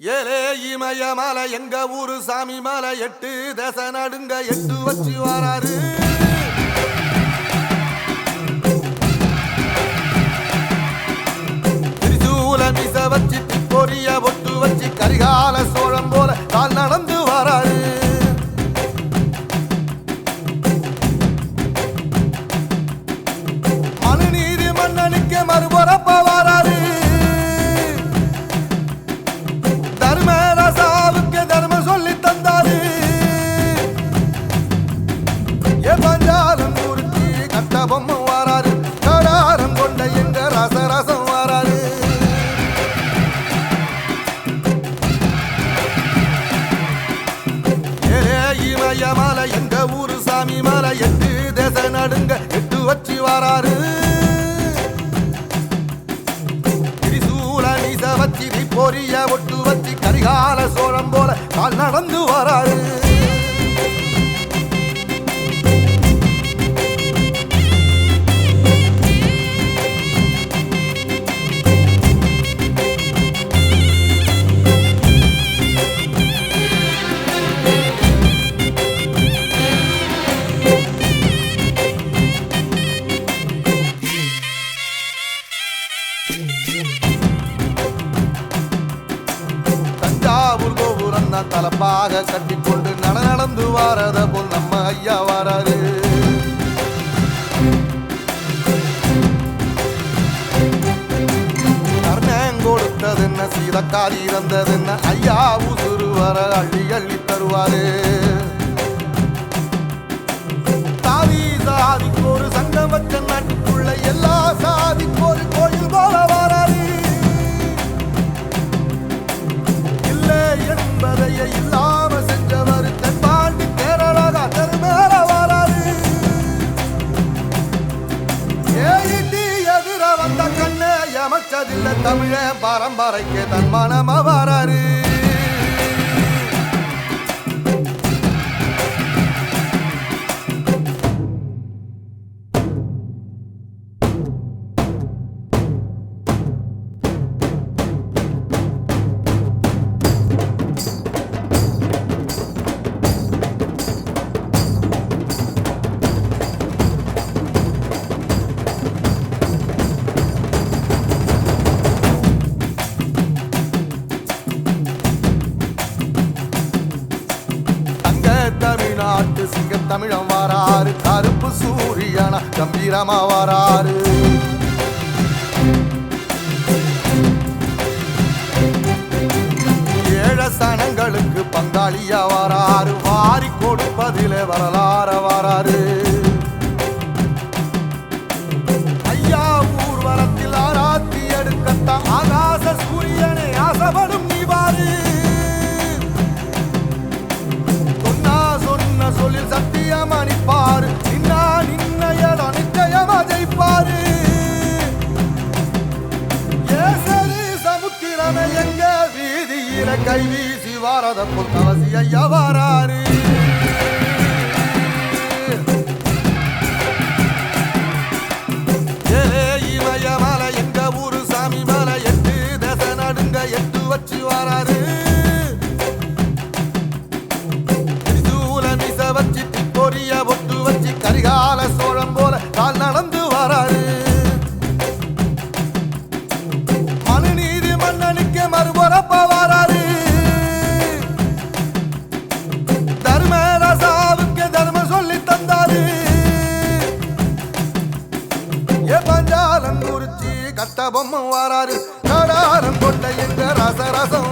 ஏலே இமய மலை எங்க ஊரு சாமி மலை எட்டு தச நடுங்க எட்டு வச்சு வராரு. ஊரு சாமி மலை எட்டு தேச நடுங்க எட்டு வச்சு வாராரு. திரிசூல நீச வச்சி பொரிய ஒட்டு வச்சி கரிகால சோழம் போல கால் நடந்து வராரு. தலப்பாக கட்டிக்கொண்டு நட நடந்து வாரத போல் நம்ம ஐயா வராரு. கொடுத்தது என்ன சீதக்காரி இறந்தது என்ன ஐயா உசுறு வர அள்ளி அள்ளி தருவாரு. தமிழ பரம்பரைக்கு தன் மனம வராரு காட்டு சிங்க தமிழம் வாராரு கருப்பு சூரியனா கம்பீரமா வாராரு ஏழ சனங்களுக்கு பங்காளியா வாராரு வாரி கொடுப்பதிலே வரலாற வாராரு கைவீசி வாரத புத்தவசி ஐயா வாராரு. பொம்மம் வாராரு. கடாரம் கொண்ட எங்க ரச ரசம்